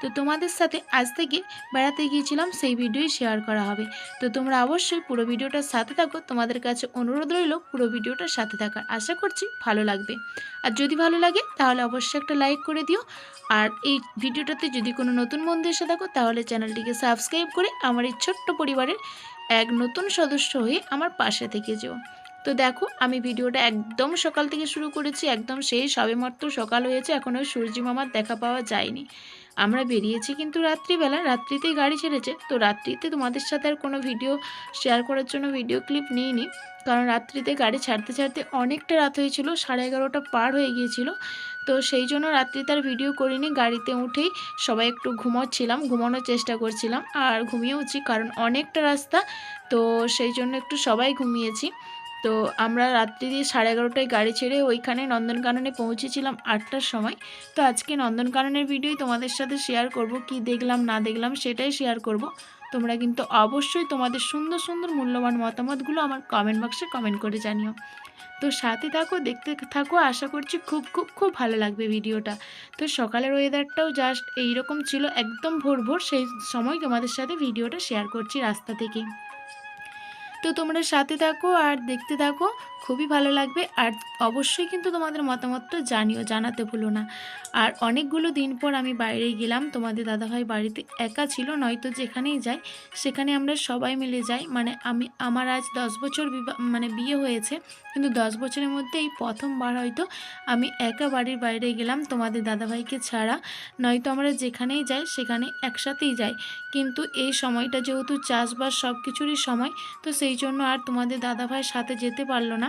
তো তোমাদের সাথে আজ থেকে বেড়াতে গিয়েছিলাম, সেই ভিডিওই শেয়ার করা হবে। তো তোমরা অবশ্যই পুরো ভিডিওটার সাথে থাকো, তোমাদের কাছে অনুরোধ রইল পুরো ভিডিওটার সাথে থাকার। আশা করছি ভালো লাগবে। আর যদি ভালো লাগে, তাহলে অবশ্যই একটা লাইক করে দিও। আর এই ভিডিওটাতে যদি কোনো নতুন বন্ধু এসে থাকো, তাহলে চ্যানেলটিকে সাবস্ক্রাইব করে আমার এই ছোট্ট পরিবারের এক নতুন সদস্য হয়ে আমার পাশে থেকে যেও। তো দেখো, আমি ভিডিওটা একদম সকাল থেকে শুরু করেছি, একদম সেই সবেমাত্র সকাল হয়েছে এখনও সূর্যি মামার দেখা পাওয়া যায়নি। আমরা বেরিয়েছি কিন্তু রাত্রিবেলা, রাত্রিতেই গাড়ি ছেড়েছে। তো রাত্রিতে তোমাদের সাথে আর কোনো ভিডিও শেয়ার করার জন্য ভিডিও ক্লিপ নিইনি। কারণ রাত্রিতে গাড়ি ছাড়তে ছাড়তে অনেকটা রাত হয়েছিল, সাড়ে এগারোটা পার হয়ে গিয়েছিল। তো সেই জন্য রাত্রিতে আর ভিডিও করিনি। গাড়িতে উঠেই সবাই একটু ঘুমোচ্ছিলাম, ঘুমানোর চেষ্টা করছিলাম। আর ঘুমিয়েওছি কারণ অনেকটা রাস্তা। তো সেই জন্য একটু সবাই ঘুমিয়েছি। তো আমরা রাত্রি দিয়ে সাড়ে এগারোটায় গাড়ি ছেড়ে ওইখানে নন্দনকাননে পৌঁছেছিলাম আটটার সময়। তো আজকে নন্দনকাননের ভিডিওই তোমাদের সাথে শেয়ার করব, কি দেখলাম, না দেখলাম সেটাই শেয়ার করব। তোমরা কিন্তু অবশ্যই তোমাদের সুন্দর সুন্দর মূল্যবান মতামতগুলো আমার কমেন্ট বক্সে কমেন্ট করে জানিও। তো সাথে থাকো, দেখতে থাকো, আশা করছি খুব খুব খুব ভালো লাগবে ভিডিওটা তো সকালের ওয়েদারটাও জাস্ট এইরকম ছিল, একদম ভোর ভোর, সেই সময় তোমাদের সাথে ভিডিওটা শেয়ার করছি রাস্তা থেকে। তো তোমরা সাথে থাকো আর দেখতে থাকো। খুবই ভালো লাগবে আর অবশ্যই কিন্তু তোমাদের মতামতটা জানিও, জানাতে ভুলো না। আর অনেকগুলো দিন পর আমি বাইরে গেলাম, তোমাদের দাদাভাই বাড়িতে একা ছিল, নয়তো যেখানেই যাই সেখানে আমরা সবাই মিলে যাই। মানে আমি, আমার আজ দশ বছর মানে বিয়ে হয়েছে, কিন্তু দশ বছরের মধ্যে এই প্রথমবার হয়তো আমি একা বাড়ির বাইরে গেলাম, তোমাদের দাদাভাইকে ছাড়া। নয়তো আমরা যেখানেই যাই, সেখানে একসাথেই যাই। কিন্তু এই সময়টা যেহেতু চাষবাস সব কিছুরই সময়, তো সেই জন্য আর তোমাদের দাদাভাইয়ের সাথে যেতে পারল না।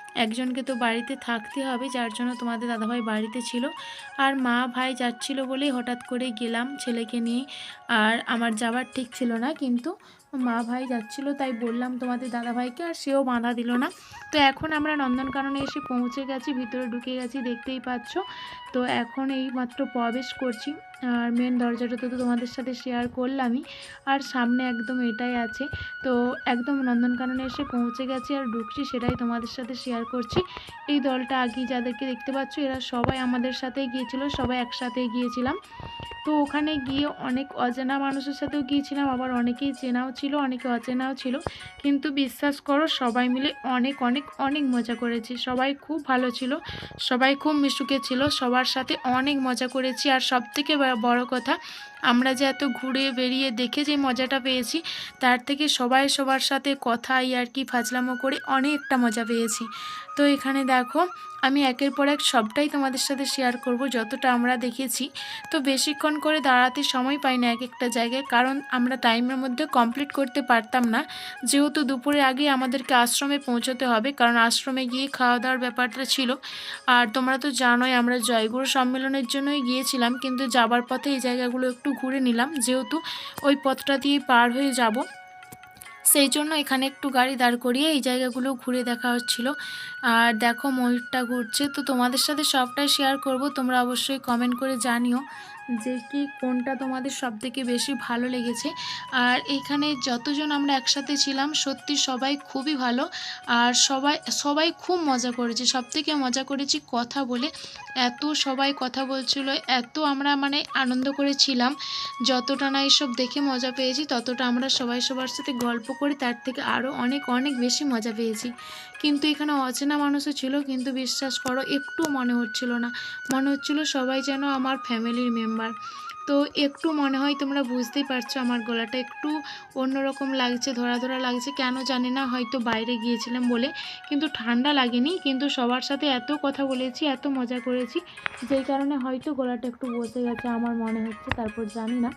একজনকে তো বাড়িতে থাকতে হবে, যার জন্য তোমাদের দাদাভাই বাড়িতে ছিল। আর মা ভাই যাচ্ছিল বলেই হঠাৎ করে গেলাম ছেলেকে নিয়ে। আর আমার যাওয়ার ঠিক ছিল না, কিন্তু মা ভাই যাচ্ছিল তাই বললাম তোমাদের দাদাভাইকে, আর সেও বাধা দিল না। তো এখন আমরা নন্দনকাননে এসে পৌঁছে গেছি, ভিতরে ঢুকে গেছি, দেখতেই পাচ্ছ। তো এখন এই মাত্র প্রবেশ করছি, আর মেন দরজাটা তো তোমাদের সাথে শেয়ার করলামই। আর সামনে একদম এটাই আছে। তো একদম নন্দনকাননে এসে পৌঁছে গেছি আর ঢুকছি, সেটাই তোমাদের সাথে শেয়ার করছি। এই দলটা আগে যাদেরকে দেখতে পাচ্ছ, এরা সবাই আমাদের সাথে গিয়েছিল, সবাই একসাথে গিয়েছিলাম। তো ওখানে গিয়ে অনেক অচেনা মানুষের সাথেও গিয়েছিলাম, আবার অনেকেই চেনাও ছিল, অনেকে অচেনাও ছিল। কিন্তু বিশ্বাস করো, সবাই মিলে অনেক অনেক অনেক মজা করেছি। সবাই খুব ভালো ছিল, সবাই খুব মিশুকে ছিল, সবার সাথে অনেক মজা করেছি। আর সব থেকে বড় কথা, আমরা যে এত ঘুরে বেরিয়ে দেখে যে মজাটা পেয়েছি, তার থেকে সবাই সবার সাথে কথা আর কি ফাজলামো করে অনেকটা মজা পেয়েছি। তো এখানে দেখো, আমি একের পর এক সবটাই তোমাদের সাথে শেয়ার করব, যতটা আমরা দেখেছি। তো বেশিক্ষণ করে দাঁড়াতে সময় পাই না এক একটা জায়গায়, কারণ আমরা টাইমের মধ্যে কমপ্লিট করতে পারতাম না। যেহেতু দুপুরে আগে আমাদেরকে আশ্রমে পৌঁছতে হবে, কারণ আশ্রমে গিয়ে খাওয়া দাওয়ার ব্যাপারটা ছিল। আর তোমরা তো জানোই, আমরা জয়গুরু সম্মেলনের জন্যই গিয়েছিলাম, কিন্তু যাবার পথে এই জায়গাগুলো একটু ঘুরে নিলাম। যেহেতু ওই পথটা দিয়ে পার হয়ে যাব। সেই জন্য এখানে একটু গাড়ি দাঁড় করিয়ে এই জায়গাগুলো ঘুরে দেখা হচ্ছিল। আর দেখো ময়ূরটা ঘুরছে। তো তোমাদের সাথে সবটাই শেয়ার করব। তোমরা অবশ্যই কমেন্ট করে জানিও। যে কি কোনটা তোমাদের সব থেকে বেশি ভালো লেগেছে। আর এখানে যতজন আমরা একসাথে ছিলাম, সত্যি সবাই খুবই ভালো। আর সবাই সবাই খুব মজা করেছে। সব থেকে মজা করেছি কথা বলে। এত সবাই কথা বলছিল, এত আমরা মানে আনন্দ করেছিলাম। যতটা না এসব দেখে মজা পেয়েছি, ততটা আমরা সবাই সবার সাথে গল্প করে তার থেকে আরও অনেক অনেক বেশি মজা পেয়েছি। কিন্তু এখানে অচেনা মানুষও ছিল, কিন্তু বিশ্বাস করো, একটু মনে হচ্ছিল না। মনে হচ্ছিল সবাই যেন আমার ফ্যামিলির মেম্বার তো একটু মনে হয়, তোমরা বুঝতেই পারছ আমার গলাটা একটু অন্যরকম লাগছে ধরা ধরা লাগছে, কেন জানি না, হয়তো বাইরে গিয়েছিলাম বলে। কিন্তু ঠান্ডা লাগেনি, কিন্তু সবার সাথে এত কথা বলেছি, এত মজা করেছি, যেই কারণে হয়তো গলাটা একটু বসে গেছে, আমার মনে হচ্ছে, তারপর জানি না।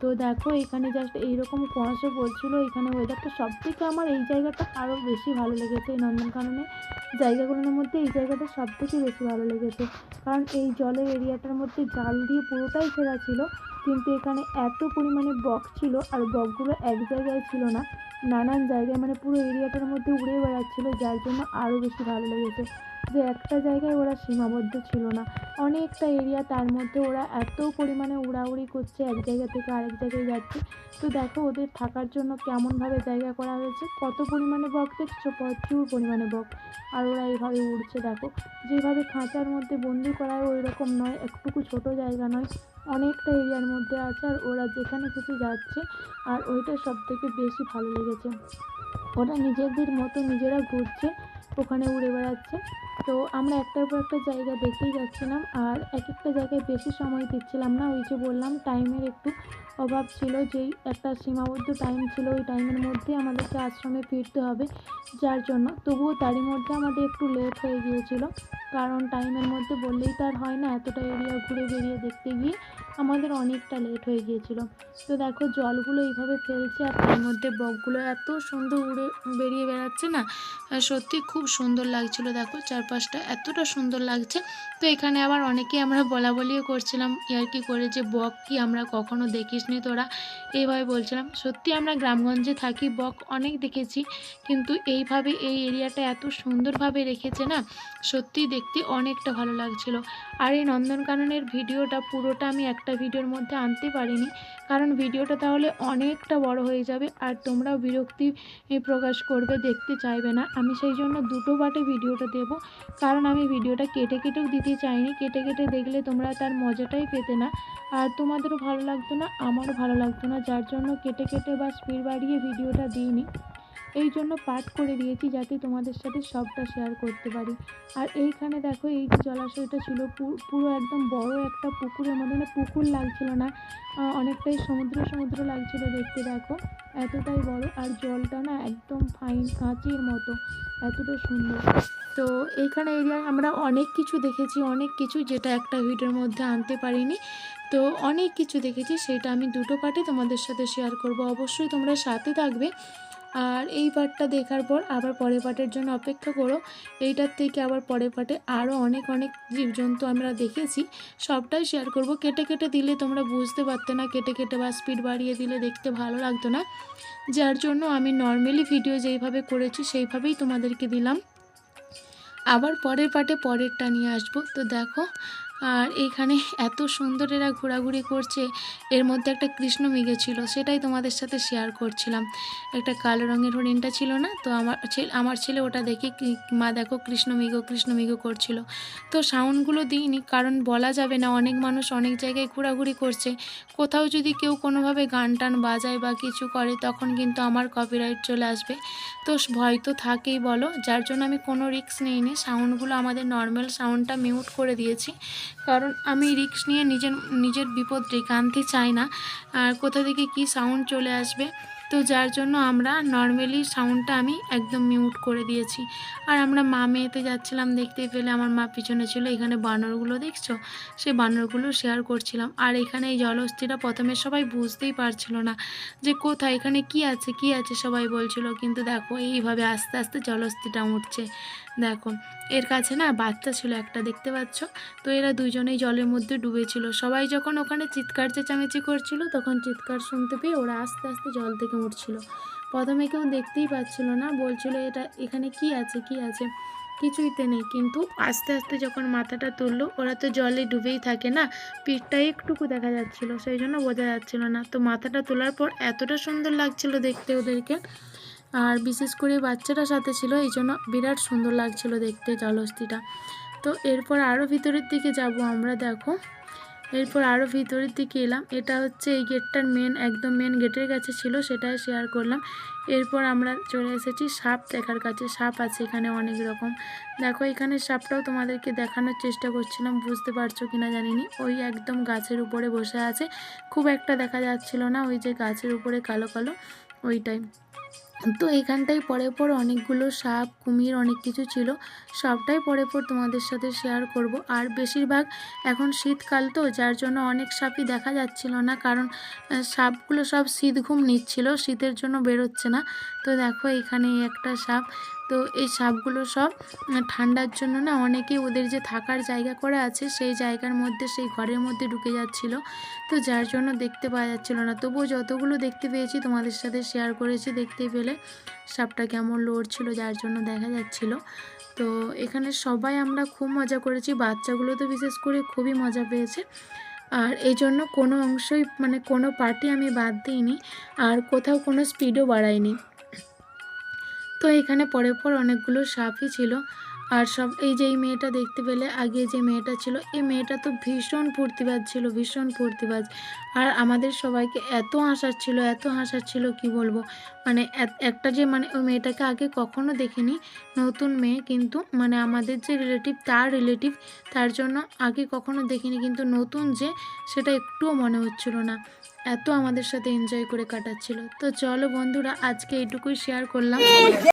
তো দেখো, এখানে জাস্ট এইরকম কুয়াশা পড়ছিল, এখানে ওয়েদারটা সব থেকে আমার এই জায়গাটা আরও বেশি ভালো লেগেছে, এই নন্দনকাননে। জায়গাগুলোর মধ্যে এই জায়গাটা সব থেকে বেশি ভালো লেগেছে। কারণ এই জলের এরিয়াটার মধ্যে জাল দিয়ে পুরোটাই ঘেরা ছিল, কিন্তু এখানে এত পরিমাণে বক ছিল, আর বকগুলো এক জায়গায় ছিল না, নানান জায়গায় মানে পুরো এরিয়াটার মধ্যে উড়ে বেড়াচ্ছিলো, যার জন্য আরও বেশি ভালো লেগেছে। যে একটা জায়গায় ওরা সীমাবদ্ধ ছিল না। অনেকটা এরিয়া তার মধ্যে ওরা এত পরিমাণে উড়াউড়ি করছে, এক জায়গা থেকে আরেক জায়গায় যাচ্ছে। তো দেখো ওদের থাকার জন্য কেমনভাবে জায়গা করা হয়েছে। কত পরিমাণে বক দেখছ? প্রচুর পরিমাণে বক। আর ওরা এইভাবে উড়ছে, দেখো। যেভাবে খাঁচার মধ্যে বন্দি করা হয় ওই রকম নয়, একটুকু ছোট জায়গা নয়। অনেকটা এরিয়ার মধ্যে আছে আর ওরা যেখানে খুশি যাচ্ছে। আর ওইটা সব থেকে বেশি ভালো লেগেছে। ওরা নিজেদের মতো নিজেরা ঘুরছে। ওখানে উড়ে বেড়াচ্ছে। তো আমরা একটার পর একটা জায়গা দেখেই যাচ্ছিলাম আর এক একটা জায়গায় বেশি সময় দিচ্ছিলাম না। ওই যে বললাম টাইমের একটু অভাব ছিল যেই একটা সীমাবদ্ধ টাইম ছিল ওই টাইমের মধ্যে আমাদেরকে আশ্রমে ফিরতে হবে যার জন্য। তবুও তারই মধ্যে আমাদের একটু লেট হয়ে গিয়েছিল, কারণ টাইমের মধ্যে বললেই তো আর হয় না, এতটা এরিয়া ঘুরে বেরিয়ে দেখতে গিয়ে। আমাদের অনেকটা লেট হয়ে গিয়েছিল। তো দেখো জলগুলো এইভাবে ফেলছে আর তার মধ্যে বকগুলো এত সুন্দর উড়ে, বেরিয়ে বেড়াচ্ছে না? সত্যি খুব সুন্দর লাগছিল দেখো চারপাশটা এতটা সুন্দর লাগছে। তো এখানে আবার অনেকেই আমরা বলা বলিও করছিলাম ইয়ার্কি করে যে বক কি আমরা কখনো দেখিসনি তোরা? এইভাবে বলছিলাম। সত্যি আমরা গ্রামগঞ্জে থাকি, বক অনেক দেখেছি, কিন্তু এইভাবে এই এরিয়াটা এত সুন্দরভাবে রেখেছে না? সত্যি দেখতে অনেকটা ভালো লাগছিল। আর এই নন্দনকাননের ভিডিওটা পুরোটা আমি একটা ভিডিওর মধ্যে আনতে পারিনি। কারণ ভিডিওটা তাহলে অনেকটা বড় হয়ে যাবে আর তোমরাও বিরক্তি প্রকাশ করবে, দেখতে চাইবে না। আমি সেই জন্য দুটো বাটে ভিডিওটা দেব। কারণ আমি ভিডিওটা কেটে কেটেও দিতে চাইনি। কেটে কেটে দেখলে তোমরা তার মজাটাই পেতে না। আর তোমাদেরও ভালো লাগতো না, আমারও ভালো লাগতো না। যার জন্য কেটে কেটে বা স্পিড বাড়িয়ে ভিডিওটা দিইনি। এই জন্য পার্ট করে দিয়েছি যাতে তোমাদের সাথে সবটা শেয়ার করতে পারি। আর এইখানে দেখো, এই যে জলাশয়টা ছিল পুরো একদম বড় একটা পুকুরের মধ্যে মানে পুকুর লাগছিল না অনেকটাই সমুদ্র সমুদ্র লাগছিল দেখতে দেখো, এতটাই বড়। আর জলটা না একদম ফাইন কাঁচের মতো, এতটা সুন্দর। তো এইখানে এরিয়ায় আমরা অনেক কিছু দেখেছি, অনেক কিছু যেটা একটা ভিডিওর মধ্যে আনতে পারিনি। তো অনেক কিছু দেখেছি, সেটা আমি দুটো পার্টে তোমাদের সাথে শেয়ার করব। অবশ্যই তোমরা সাথে থাকবে। আর এই পার্টটা দেখার পর আবার পরের পার্টের জন্য অপেক্ষা করো। এইটার থেকে আবার পরের পার্টে আরও অনেক অনেক জীবজন্তু আমরা দেখেছি। সবটাই শেয়ার করব। কেটে কেটে দিলে তোমরা বুঝতে পারতে না। কেটে কেটে বা স্পিড বাড়িয়ে দিলে দেখতে ভালো লাগতো না। যার জন্য আমি নর্মালি ভিডিও যেইভাবে করেছি সেইভাবেই তোমাদেরকে দিলাম। আবার পরের পার্টে পরেরটা নিয়ে আসব। তো দেখো আর এইখানে এত সুন্দর এরা ঘোরাঘুরি করছে। এর মধ্যে একটা কৃষ্ণ মৃগে ছিল, সেটাই তোমাদের সাথে শেয়ার করছিলাম। একটা কালো রঙের হরিণটা ছিল না? তো আমার ছেলে আমার ছেলে ওটা দেখে মা দেখো কৃষ্ণ মৃগ কৃষ্ণ মৃগ করছিল। তো সাউন্ডগুলো দিইনি, কারণ বলা যাবে না, অনেক মানুষ অনেক জায়গায় ঘোরাঘুরি করছে। কোথাও যদি কেউ কোনোভাবে গান টান বাজায় বা কিছু করে, তখন কিন্তু আমার কপিরাইট চলে আসবে। তো ভয় তো থাকেই বলো, যার জন্য আমি কোনো রিস্ক নিইনি। সাউন্ডগুলো আমাদের নর্মাল সাউন্ডটা মিউট করে দিয়েছি। কারণ আমি রিস্ক নিয়ে নিজের নিজের বিপদ ডেকে আনতে চাই না। আর কোথা থেকে কি সাউন্ড চলে আসবে? তো যার জন্য আমরা নর্মালি সাউন্ডটা আমি একদম মিউট করে দিয়েছি। আর আমরা মা মেয়েতে যাচ্ছিলাম দেখতে পেলে আমার মা পিছনে ছিল, এখানে বানরগুলো দেখছ? সেই বানরগুলো শেয়ার করছিলাম। আর এখানে এই জলহস্তিটা প্রথমে সবাই বুঝতেই পারছিল না যে কোথায়, এখানে কি আছে কি আছে সবাই বলছিল। কিন্তু দেখো, এইভাবে আস্তে আস্তে জলহস্তিটা উঠছে। দেখো এর কাছে না বাচ্চা ছিল একটা, দেখতে পাচ্ছ? তো এরা দুজনেই জলের মধ্যে ডুবেছিল। সবাই যখন ওখানে চিৎকার চেঁচামেচি করছিল, তখন চিৎকার শুনতে পেয়ে ওরা আস্তে আস্তে জল থেকে উঠছিল। প্রথমে কেউ দেখতেই পাচ্ছিল না, বলছিল, এটা এখানে কি আছে কি আছে? কিছুইতে নেই। কিন্তু আস্তে আস্তে যখন মাথাটা তুললো, ওরা তো জলে ডুবেই থাকে না পিঠটা একটুকু দেখা যাচ্ছিল, সেই জন্য বোঝা যাচ্ছিল না। তো মাথাটা তোলার পর এতটা সুন্দর লাগছিল দেখতে ওদেরকে। আর বিশেষ করে বাচ্চাটা সাথে ছিল, এই জন্য বিরাট সুন্দর লাগছিল দেখতে জলহস্তিটা। তো এরপর আরও ভিতরের দিকে যাব আমরা, দেখো। এরপর আরও ভিতরের দিকে এলাম। এটা হচ্ছে এই গেটটার মেন একদম মেন গেটের কাছে ছিল, সেটাই শেয়ার করলাম। এরপর আমরা চলে এসেছি সাপ দেখার কাছে। সাপ আছে এখানে অনেক রকম। দেখো, এখানে সাপটাও তোমাদেরকে দেখানোর চেষ্টা করছিলাম, বুঝতে পারছ কিনা জানি নি ওই একদম গাছের উপরে বসে আছে। খুব একটা দেখা যাচ্ছিল না, ওই যে গাছের উপরে কালো কালো, ওইটাই। তো এখানটাই পরে পর অনেকগুলো সাপ, কুমির অনেক কিছু ছিল। সবটাই পরে পর তোমাদের সাথে শেয়ার করব। আর বেশিরভাগ এখন শীতকাল তো, যার জন্য অনেক সাপই দেখা যাচ্ছিল না। কারণ সাপগুলো সব শীত ঘুম নিচ্ছিল, শীতের জন্য বেরোচ্ছে না। তো দেখো এখানে একটা সাপ তো এই সাপগুলো সব ঠান্ডার জন্য না অনেকেই ওদের যে থাকার জায়গা করা আছে সেই জায়গার মধ্যে, সেই ঘরের মধ্যে ঢুকে যাচ্ছিল। তো যার জন্য দেখতে পাওয়া যাচ্ছিল না। তবুও যতগুলো দেখতে পেয়েছি, তোমাদের সাথে শেয়ার করেছি দেখতে পেলে সাপটা কেমন লড়ছিল, যার জন্য দেখা যাচ্ছিল। তো এখানে সবাই আমরা খুব মজা করেছি। বাচ্চাগুলো তো বিশেষ করে খুবই মজা পেয়েছে। আর এই জন্য কোনো অংশই মানে কোনো পার্টি আমি বাদ দিইনি। আর কোথাও কোনো স্পিডও বাড়াইনি। তো এখানে পরে পর অনেকগুলো সাপই ছিল। আর সব এই যে এই মেয়েটা দেখতে পেলে আগে যে মেয়েটা ছিল, এই মেয়েটা তো ভীষণ ফুর্তিবাজ ছিল, ভীষণ ফুর্তিবাজ। আর আমাদের সবাইকে এত হাসাচ্ছিল এত হাসাচ্ছিল কি বলব? মানে এক- একটা যে মানে ওই মেয়েটাকে আগে কখনো দেখিনি, নতুন মেয়ে কিন্তু মানে আমাদের যে রিলেটিভ তার রিলেটিভ তার জন্য আগে কখনো দেখিনি। কিন্তু নতুন যে, সেটা একটুও মনে হচ্ছিল না। এত আমাদের সাথে এনজয় করে কাটাচ্ছিল। তো চলো বন্ধুরা, আজকে এইটুকুই শেয়ার করলাম।